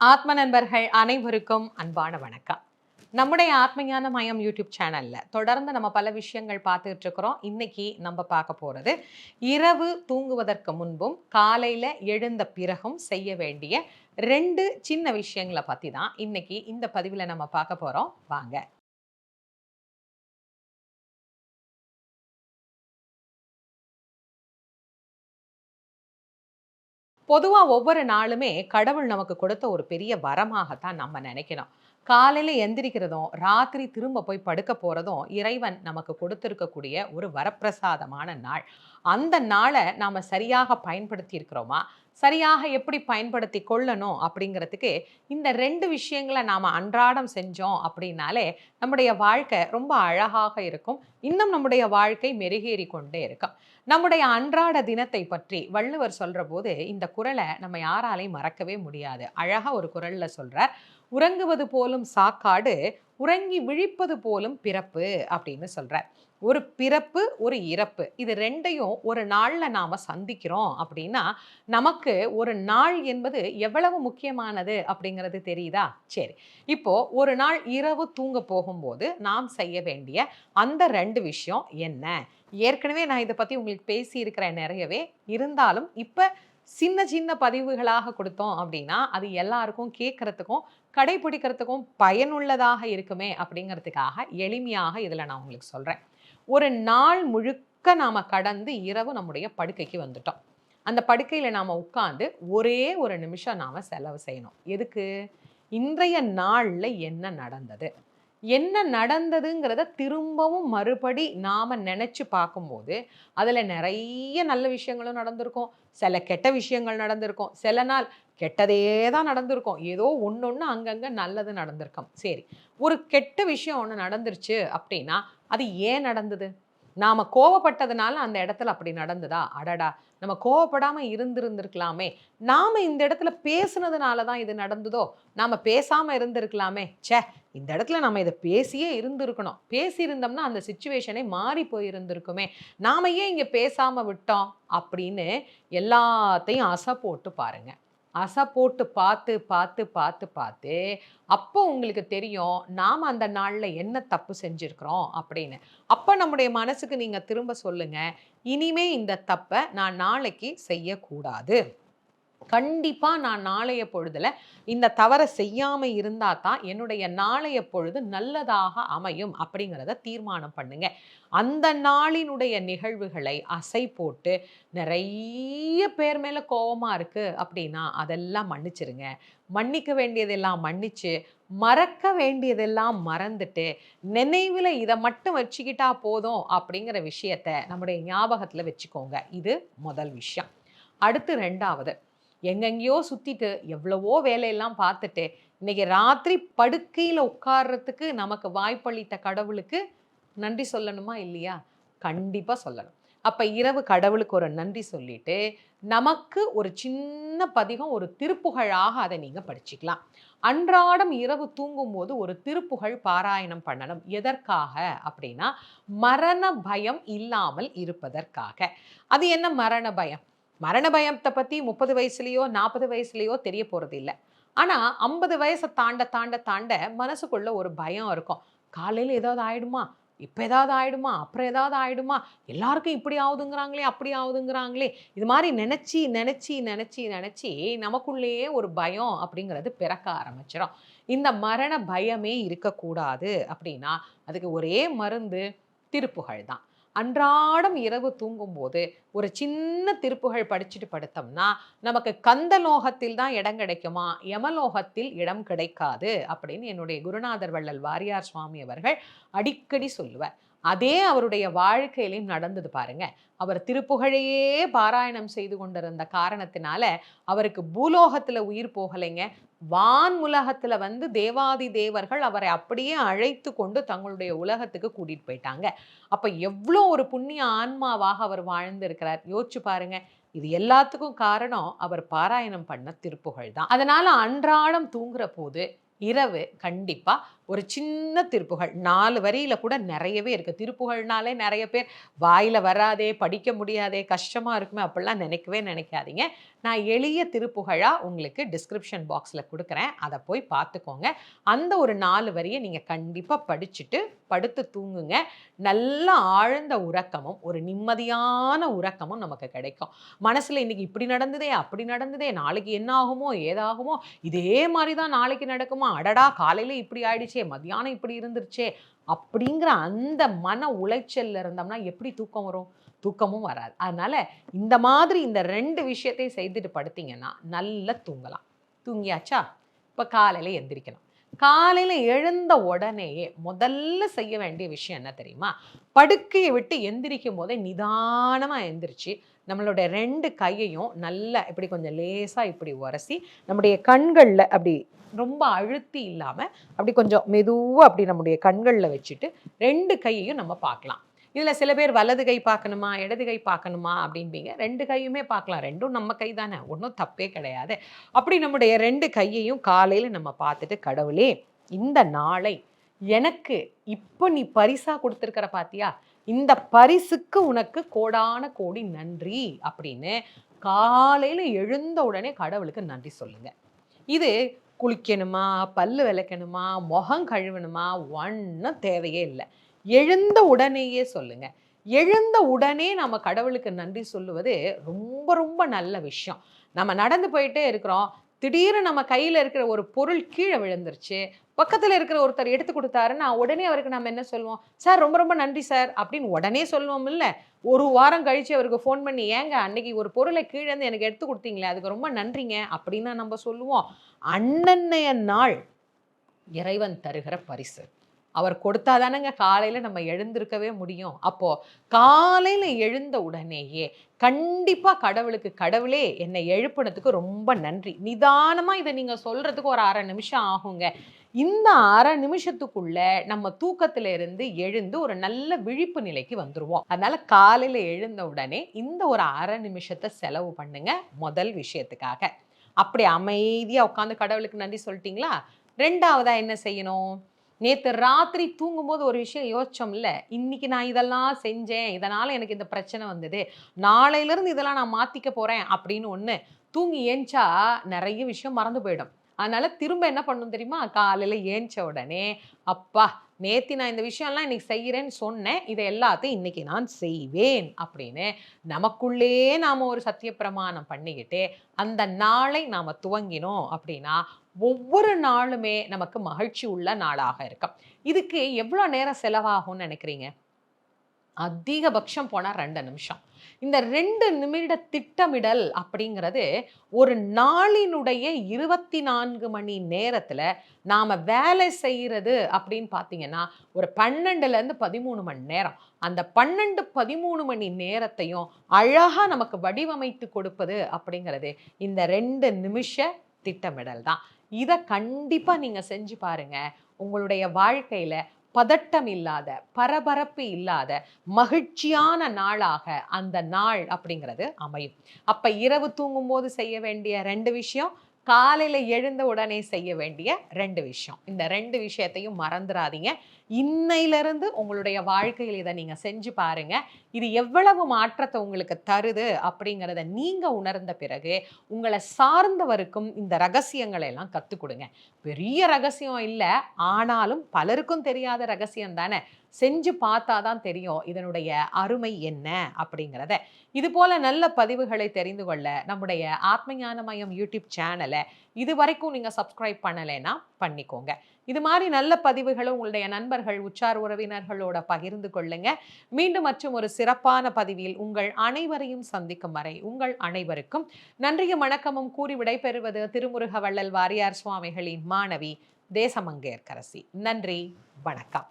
ஆத்ம நண்பர்கள் அனைவருக்கும் அன்பான வணக்கம். நம்முடைய ஆத்மஞான மயம் யூடியூப் சேனலில் தொடர்ந்து நம்ம பல விஷயங்கள் பார்த்துட்டு இருக்கிறோம் இன்னைக்கு நம்ம பார்க்க போகிறது இரவு தூங்குவதற்கு முன்பும் காலையில் எழுந்த பிறகும் செய்ய வேண்டிய ரெண்டு சின்ன விஷயங்களை பற்றி தான் இன்னைக்கு இந்த பதிவில் நம்ம பார்க்க போகிறோம் வாங்க. பொதுவாக ஒவ்வொரு நாளுமே கடவுள் நமக்கு கொடுத்த ஒரு பெரிய வரமாகத்தான் நம்ம நினைக்கணும். காலையில் எந்திரிக்கிறதும் ராத்திரி திரும்ப போய் படுக்க போகிறதும் இறைவன் நமக்கு கொடுத்துருக்கக்கூடிய ஒரு வரப்பிரசாதமான நாள். அந்த நாளை நாம் சரியாக பயன்படுத்தி இருக்கிறோமா சரியாக எப்படி பயன்படுத்தி கொள்ளணும் அப்படிங்கிறதுக்கு இந்த ரெண்டு விஷயங்களை நாம் அன்றாடம் செஞ்சோம் அப்படின்னாலே நம்முடைய வாழ்க்கை ரொம்ப அழகாக இருக்கும். இன்னும் நம்முடைய வாழ்க்கை மெருகேறி கொண்டே இருக்கும். நம்முடைய அன்றாட தினத்தை பற்றி வள்ளுவர் சொல்கிற போது இந்த குரலை நம்ம யாராலையும் மறக்கவே முடியாது. அழகாக ஒரு குரலில் சொல்கிறார் உறங்குவது போலும் சாக்காடு உறங்கி விழிப்பது போலும் பிறப்பு அப்படின்னு சொல்கிறார் ஒரு பிறப்பு ஒரு இறப்பு இது ரெண்டையும் ஒரு நாளில் நாம் சந்திக்கிறோம் அப்படின்னா நமக்கு ஒரு நாள் என்பது எவ்வளவு முக்கியமானது அப்படிங்கிறது தெரியுதா? சரி இப்போது ஒரு நாள் இரவு தூங்க போகும்போது நாம் செய்ய வேண்டிய அந்த ரெண்டு விஷயம் என்ன? ஏற்கனவே நான் இதை பற்றி உங்களுக்கு பேசியிருக்கிறேன் நிறையவே. இருந்தாலும் இப்போ சின்ன சின்ன பதிவுகளாக கொடுத்தோம் அப்படின்னா அது எல்லாருக்கும் கேட்குறதுக்கும் கடைபிடிக்கிறதுக்கும் பயனுள்ளதாக இருக்குமே அப்படிங்கிறதுக்காக எளிமையாக இதில் நான் உங்களுக்கு சொல்கிறேன் ஒரு நாள் முழுக்க நாம் கடந்து இரவு நம்முடைய படுக்கைக்கு வந்துட்டோம். அந்த படுக்கையில் நாம் உட்காந்து ஒரே ஒரு நிமிஷம் நாம் செலவு செய்யணும். எதுக்கு? இன்றைய நாளில் என்ன நடந்தது? என்ன நடந்ததுங்கிறத திரும்பவும் மறுபடி நாம் நினச்சி பார்க்கும்போது அதில் நிறைய நல்ல விஷயங்களும் நடந்திருக்கும். சில கெட்ட விஷயங்கள் நடந்திருக்கும். சில நாள் கெட்டதே தான் நடந்திருக்கும். ஏதோ ஒன்று ஒன்று அங்கங்கே நல்லது நடந்திருக்கும். சரி ஒரு கெட்ட விஷயம் ஒன்று நடந்துருச்சு அப்படின்னா அது ஏன் நடந்தது? நாம் கோவப்பட்டதுனால அந்த இடத்துல அப்படி நடந்ததா? அடடா! நம்ம கோவப்படாமல் இருந்திருந்திருக்கலாமே. நாம் இந்த இடத்துல பேசுனதுனால தான் இது நடந்ததோ? நாம் பேசாமல் இருந்திருக்கலாமே. ச்சே! இந்த இடத்துல நம்ம இதை பேசியே இருந்திருக்கணும். பேசியிருந்தோம்னா அந்த சுச்சுவேஷனே மாறி போயிருந்திருக்குமே. நாம ஏன் இங்கே பேசாமல் விட்டோம்? அப்படின்னு எல்லாத்தையும் அசை போட்டு பாருங்கள் அசை போட்டு பார்த்து பார்த்து பார்த்து பார்த்து அப்போ உங்களுக்கு தெரியும் நாம் அந்த நாளில் என்ன தப்பு செஞ்சுருக்குறோம் அப்படின்னு. அப்போ நம்முடைய மனசுக்கு நீங்கள் திரும்ப சொல்லுங்கள் இனிமே இந்த தப்பை நான் நாளைக்கு செய்யக்கூடாது. கண்டிப்பாக நான் நாளைய பொழுதில் இந்த தவறை செய்யாமல் இருந்தால் தான் என்னுடைய நாளைய பொழுது நல்லதாக அமையும் அப்படிங்கிறத தீர்மானம் பண்ணுங்க. அந்த நாளினுடைய நிகழ்வுகளை அசை போட்டு நிறைய பேர் மேலே கோபமாக இருக்குது அப்படின்னா அதெல்லாம் மன்னிச்சிருங்க. மன்னிக்க வேண்டியதெல்லாம் மன்னிச்சு மறக்க வேண்டியதெல்லாம் மறந்துட்டு நினைவில் இதை மட்டும் வச்சுக்கிட்டா போதும் அப்படிங்கிற விஷயத்த நம்முடைய ஞாபகத்தில் வச்சுக்கோங்க. இது முதல் விஷயம். அடுத்து ரெண்டாவது. எங்கெங்கேயோ சுற்றிட்டு எவ்வளவோ வேலையெல்லாம் பார்த்துட்டு இன்னைக்கு ராத்திரி படுக்கையில் உட்கார்றதுக்கு நமக்கு வாய்ப்பளித்த கடவுளுக்கு நன்றி சொல்லணுமா இல்லையா? கண்டிப்பாக சொல்லணும். அப்போ இரவு கடவுளுக்கு ஒரு நன்றி சொல்லிட்டு நமக்கு ஒரு சின்ன பதிகம் ஒரு திருப்புகழாக அதை நீங்கள் படிச்சுக்கலாம். அன்றாடம் இரவு தூங்கும்போது ஒரு திருப்புகழ் பாராயணம் பண்ணணும். எதற்காக அப்படின்னா மரண பயம் இல்லாமல் இருப்பதற்காக. அது என்ன மரண பயம்? மரண பயத்தை பற்றி முப்பது வயசுலேயோ நாற்பது வயசுலேயோ தெரிய போகிறது இல்லை. ஆனால் ஐம்பது வயசை தாண்ட தாண்ட தாண்ட மனசுக்குள்ள ஒரு பயம் இருக்கும். காலையில் ஏதாவது ஆயிடுமா? இப்போ ஏதாவது ஆயிடுமா? அப்புறம் ஏதாவது ஆயிடுமா? எல்லாருக்கும் இப்படி ஆகுதுங்கிறாங்களே அப்படி ஆகுதுங்கிறாங்களே. இது மாதிரி நினச்சி நினச்சி நினச்சி நினச்சி நமக்குள்ளேயே ஒரு பயம் அப்படிங்கிறது பிறக்க ஆரம்பிச்சிடும். இந்த மரண பயமே இருக்கக்கூடாது அப்படின்னா அதுக்கு ஒரே மருந்து திருப்புகழ் தான் அன்றாடம் இரவு தூங்கும்போது ஒரு சின்ன திருப்புகள் படிச்சுட்டு படுத்தோம்னா நமக்கு கந்தலோகத்தில் தான் இடம் கிடைக்குமா? யமலோகத்தில் இடம் கிடைக்காது அப்படின்னு என்னுடைய குருநாதர் வள்ளல் வாரியார் சுவாமி அவர்கள் அடிக்கடி சொல்லுவார். அதே அவருடைய வாழ்க்கையிலையும் நடந்தது பாருங்க. அவர் திருப்புகழையே பாராயணம் செய்து கொண்டிருந்த காரணத்தினால அவருக்கு பூலோகத்துல உயிர் போகலைங்க. வான் வான்முலகத்துல வந்து தேவாதி தேவர்கள் அவரை அப்படியே அழைத்து கொண்டு தங்களுடைய உலகத்துக்கு கூட்டிட்டு போயிட்டாங்க. அப்ப எவ்வளோ ஒரு புண்ணிய ஆன்மாவாக அவர் வாழ்ந்திருக்கிறார். யோசிச்சு பாருங்க. இது எல்லாத்துக்கும் காரணம் அவர் பாராயணம் பண்ண திருப்புகழ் தான் அதனால அன்றாடம் தூங்குற போது இரவு கண்டிப்பா ஒரு சின்ன திருப்புகள். நாலு வரியில் கூட நிறையவே இருக்குது திருப்புகள்னாலே நிறைய பேர் வாயில் வராதே படிக்க முடியாதே கஷ்டமாக இருக்குமே அப்படிலாம் நினைக்கவே நினைக்காதீங்க. நான் எளிய திருப்புகழாக உங்களுக்கு டிஸ்கிரிப்ஷன் பாக்ஸில் கொடுக்குறேன். அதை போய் பார்த்துக்கோங்க. அந்த ஒரு நாலு வரியை நீங்கள் கண்டிப்பாக படிச்சுட்டு படுத்து தூங்குங்க. நல்ல ஆழ்ந்த உறக்கமும் ஒரு நிம்மதியான உறக்கமும் நமக்கு கிடைக்கும். மனசில் இன்றைக்கி இப்படி நடந்ததே அப்படி நடந்ததே நாளைக்கு என்ன ஆகுமோ ஏதாகுமோ இதே மாதிரி தான் நாளைக்கு நடக்குமா? அடடா காலையில் இப்படி ஆயிடுச்சு மதியானம் இப்படி இருந்துருச்சே அப்படிங்கிற அந்த மன உளைச்சல்ல இருந்தோம்னா எப்படி தூக்கம் வரும்? தூக்கமும் வராது. அதனால இந்த மாதிரி இந்த ரெண்டு விஷயத்தையும் செய்துட்டு படுத்தீங்கன்னா நல்லா தூங்கலாம். தூங்கியாச்சா? இப்போ காலையில் எந்திரிக்கணும் காலையில் எழுந்த உடனேயே முதல்ல செய்ய வேண்டிய விஷயம் என்ன தெரியுமா? படுக்கையை விட்டு எந்திரிக்கும் போதே நிதானமாக எந்திரிச்சு நம்மளுடைய ரெண்டு கையையும் நல்லா இப்படி கொஞ்சம் லேசாக இப்படி உரசி நம்முடைய கண்களில் அப்படி ரொம்ப அழுத்தி இல்லாமல் அப்படி கொஞ்சம் மெதுவாக அப்படி நம்முடைய கண்களில் வச்சுட்டு ரெண்டு கையையும் நம்ம பார்க்கலாம். இதில் சில பேர் வலது கை பார்க்கணுமா இடது கை பார்க்கணுமா அப்படின்பீங்க ரெண்டு கையுமே பார்க்கலாம். ரெண்டும் நம்ம கை தானே. ஒன்றும் தப்பே கிடையாது. அப்படி நம்முடைய ரெண்டு கையையும் காலையில் நம்ம பார்த்துட்டு கடவுளே இந்த நாளை எனக்கு இப்போ நீ பரிசாக கொடுத்துருக்கிற பாத்தியா? இந்த பரிசுக்கு உனக்கு கோடான கோடி நன்றி அப்படின்னு காலையில் எழுந்த உடனே கடவுளுக்கு நன்றி சொல்லுங்க. இது குளிக்கணுமா பல்லு விளக்கணுமா முகம் கழுவணுமா ஒன்றும் தேவையே இல்லை. எழுந்த உடனேயே சொல்லுங்க. எழுந்த உடனே நம்ம கடவுளுக்கு நன்றி சொல்லுவது ரொம்ப ரொம்ப நல்ல விஷயம். நம்ம நடந்து போயிட்டே இருக்கிறோம். திடீர்னு நம்ம கையில் இருக்கிற ஒரு பொருள் கீழே விழுந்துருச்சு. பக்கத்தில் இருக்கிற ஒருத்தர் எடுத்து கொடுத்தாருன்னா உடனே அவருக்கு நம்ம என்ன சொல்லுவோம்? சார் ரொம்ப ரொம்ப நன்றி சார். அப்படின்னு உடனே சொல்லுவோம் இல்லை ஒரு வாரம் கழித்து அவருக்கு ஃபோன் பண்ணி ஏங்க அன்னைக்கு ஒரு பொருளை கீழேருந்து எனக்கு எடுத்து கொடுத்தீங்களே அதுக்கு ரொம்ப நன்றிங்க. அப்படின்னு நம்ம சொல்லுவோம். அன்னன்னைய நாள் இறைவன் தருகிற பரிசு. அவர் கொடுத்தாதானங்க காலையில் நம்ம எழுந்திருக்கவே முடியும். அப்போது காலையில் எழுந்த உடனேயே கண்டிப்பாக கடவுளுக்கு கடவுளே என்னை எழுப்பினதுக்கு ரொம்ப நன்றி. நிதானமாக இதை நீங்கள் சொல்கிறதுக்கு ஒரு அரை நிமிஷம் ஆகுங்க. இந்த அரை நிமிஷத்துக்குள்ள நம்ம தூக்கத்துல இருந்து எழுந்து ஒரு நல்ல விழிப்பு நிலைக்கு வந்துருவோம். அதனால காலையில எழுந்த உடனே இந்த ஒரு அரை நிமிஷத்தை செலவு பண்ணுங்க முதல் விஷயத்துக்காக. அப்படி அமைதியா உட்காந்து கடவுளுக்கு நன்றி சொல்லிட்டீங்களா? ரெண்டாவதா என்ன செய்யணும்? நேற்று ராத்திரி தூங்கும்போது ஒரு விஷயம் யோசிச்சோம்ல இன்னைக்கு நான் இதெல்லாம் செஞ்சேன் இதனால் எனக்கு இந்த பிரச்சனை வந்தது நாளையிலேருந்து இதெல்லாம் நான் மாற்றிக்க போகிறேன் அப்படின்னு ஒன்று தூங்கி ஏஞ்சா நிறைய விஷயம் மறந்து போயிடும். அதனால் திரும்ப என்ன பண்ணணும் தெரியுமா? காலையில் ஏஞ்ச உடனே அப்பா நேத்தி நான் இந்த விஷயம்லாம் இன்னைக்கு செய்கிறேன்னு சொன்னேன். இதை எல்லாத்தையும் இன்னைக்கு நான் செய்வேன் அப்படின்னு நமக்குள்ளே நாம் ஒரு சத்திய பிரமாணம் பண்ணிக்கிட்டு அந்த நாளை நாம் துவங்கினோம் அப்படின்னா ஒவ்வொரு நாளுமே நமக்கு மகிழ்ச்சி உள்ள நாளாக இருக்கும். இதுக்கு எவ்வளோ நேரம் செலவாகும்னு நினைக்கிறீங்க? அதிகபட்சம் போனால் ரெண்டு நிமிஷம். இந்த ரெண்டு நிமிட திட்டமிடல் அப்படிங்கிறது ஒரு நாளினுடைய இருபத்தி நான்கு மணி நேரத்தில் நாம் வேலை செய்கிறது அப்படின்னு பார்த்தீங்கன்னா ஒரு பன்னெண்டுலேருந்து பதிமூணு மணி நேரம். அந்த பன்னெண்டு பதிமூணு மணி நேரத்தையும் அழகாக நமக்கு வடிவமைத்து கொடுப்பது அப்படிங்கிறது இந்த ரெண்டு நிமிஷ திட்டமிடல் தான். இதை கண்டிப்பாக நீங்கள் செஞ்சு பாருங்கள் உங்களுடைய வாழ்க்கையில் பதட்டம் இல்லாத பரபரப்பு இல்லாத மகிழ்ச்சியான நாளாக அந்த நாள் அப்படிங்கிறது அமையும். அப்ப இரவு தூங்கும் போது செய்ய வேண்டிய ரெண்டு விஷயம் காலையில் எழுந்த உடனே செய்ய வேண்டிய ரெண்டு விஷயம். இந்த ரெண்டு விஷயத்தையும் மறந்துடாதீங்க இன்னையிலிருந்து உங்களுடைய வாழ்க்கையில் இதை நீங்கள் செஞ்சு பாருங்க. இது எவ்வளவு மாற்றத்தை உங்களுக்கு தருது அப்படிங்கிறத நீங்கள் உணர்ந்த பிறகு உங்களை சார்ந்தவருக்கும் இந்த ரகசியங்களை எல்லாம் கற்றுக் கொடுங்க. பெரிய ரகசியம் இல்லை. ஆனாலும் பலருக்கும் தெரியாத ரகசியம் தானே. செஞ்சு பார்த்தா தான் தெரியும் இதனுடைய அருமை என்ன அப்படிங்கிறத. இது போல நல்ல பதிவுகளை தெரிந்து கொள்ள நம்முடைய ஆத்மஞானமயம் யூடியூப் சேனலை இது வரைக்கும் நீங்கள் சப்ஸ்கிரைப் பண்ணலைன்னா பண்ணிக்கோங்க. இது மாதிரி நல்ல பதிவுகளும் உங்களுடைய நண்பர்கள் உச்சார் உறவினர்களோட பகிர்ந்து கொள்ளுங்க. மீண்டும் மற்றும் ஒரு சிறப்பான பதிவில் உங்கள் அனைவரையும் சந்திக்கும் வரை உங்கள் அனைவருக்கும் நன்றியும் வணக்கமும் கூறி விடைபெறுவது திருமுருக வள்ளல் வாரியார் சுவாமிகளின் மாணவி தேசமங்கேற்கரசி. நன்றி வணக்கம்.